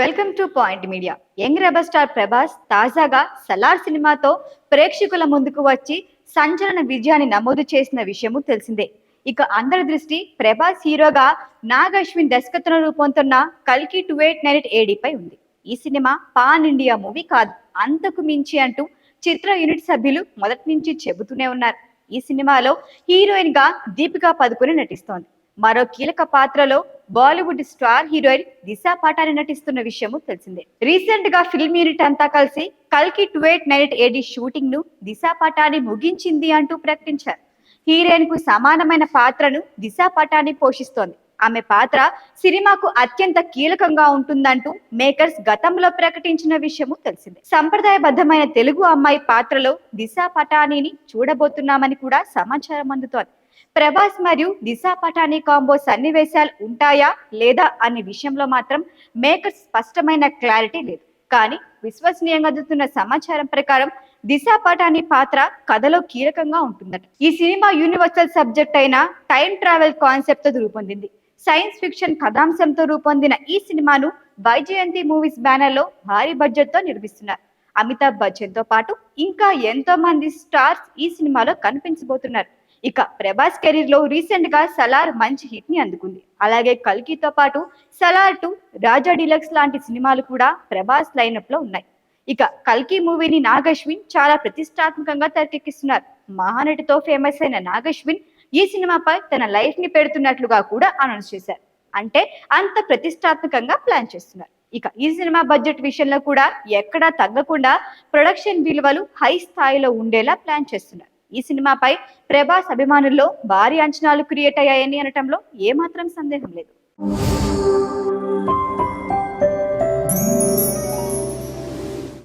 Welcome to point media. Young rebel star Prabhas తాజాగా సలార్ సినిమాతో ప్రేక్షకుల ముందుకు వచ్చి సంచలన విజయాన్ని నమోదు చేసిన విషయము తెలిసిందే. ఇక అందరి దృష్టి ప్రభాస్ హీరోగా నాగ్ అశ్విన్ దర్శకత్వం రూపొందుతున్న కల్కి టూ ఎయిట్ నైన్ ఏడీపై ఉంది. ఈ సినిమా పాన్ ఇండియా మూవీ కాదు అంతకు మించి అంటూ చిత్ర యూనిట్ సభ్యులు మొదటి నుంచి చెబుతూనే ఉన్నారు. ఈ సినిమాలో హీరోయిన్గా దీపికా పదుకుని నటిస్తోంది. మరో కీలక పాత్రలో Bollywood star heroine Disha Patani నటిస్తున్న విషయము తెలిసిందే. రీసెంట్గా ఫిల్మ్ యూనిట్ అంతా కలిసి కల్కి టూ ఎయిట్ నైన్ ఏడి షూటింగ్ను దిశా పటాని ముగించింది అంటూ ప్రకటించారు. హీరోయిన్కు సమానమైన పాత్రను దిశా పటాని పోషిస్తోంది. ఆమె పాత్ర సినిమాకు అత్యంత కీలకంగా ఉంటుందంటూ మేకర్స్ గతంలో ప్రకటించిన విషయము తెలిసిందే. సంప్రదాయబద్ధమైన తెలుగు అమ్మాయి పాత్రలో దిశా పటానీని చూడబోతున్నామని కూడా సమాచారం అందుతోంది. ప్రభాస్ మరియు దిశా పఠానీ కాంబో సన్నివేశాలు ఉంటాయా లేదా అనే విషయంలో మాత్రం మేకర్స్ స్పష్టమైన క్లారిటీ లేదు. కానీ విశ్వసనీయంగా అందుతున్న సమాచారం ప్రకారం దిశా పటాని పాత్ర కథలో కీలకంగా ఉంటుందట. ఈ సినిమా యూనివర్సల్ సబ్జెక్ట్ అయిన టైం ట్రావెల్ కాన్సెప్ట్తో రూపొందింది. సైన్స్ ఫిక్షన్ కథాంశంతో రూపొందిన ఈ సినిమాను వైజయంతి మూవీస్ బ్యానర్లో భారీ బడ్జెట్తో నిర్మిస్తున్నారు. అమితాబ్ బచ్చన్తో పాటు ఇంకా ఎంతో మంది స్టార్స్ ఈ సినిమాలో కనిపించబోతున్నారు. ఇక ప్రభాస్ కెరీర్లో రీసెంట్గా సలార్ మంచి హిట్ని అందుకుంది. అలాగే కల్కితో పాటు సలార్ టు రాజా డిలక్స్ లాంటి సినిమాలు కూడా ప్రభాస్ లైనప్లో ఉన్నాయి. ఇక కల్కి మూవీని నాగశ్విన్ చాలా ప్రతిష్టాత్మకంగా తెరకెక్కిస్తున్నారు. మహానటితో ఫేమస్ అయిన నాగశ్విన్ ఈ సినిమాపై తన లైఫ్ని పెడుతున్నట్లుగా కూడా అనౌన్స్ చేశారు. అంటే అంత ప్రతిష్టాత్మకంగా ప్లాన్ చేస్తున్నారు. ఇక ఈ సినిమా బడ్జెట్ విషయంలో కూడా ఎక్కడా తగ్గకుండా ప్రొడక్షన్ విలువలు హై స్థాయిలో ఉండేలా ప్లాన్ చేస్తున్నారు. ఈ సినిమాపై ప్రభాస్ అభిమానుల్లో భారీ అంచనాలు క్రియేట్ అయ్యాయని అనటంలో ఏమాత్రం సందేహం లేదు.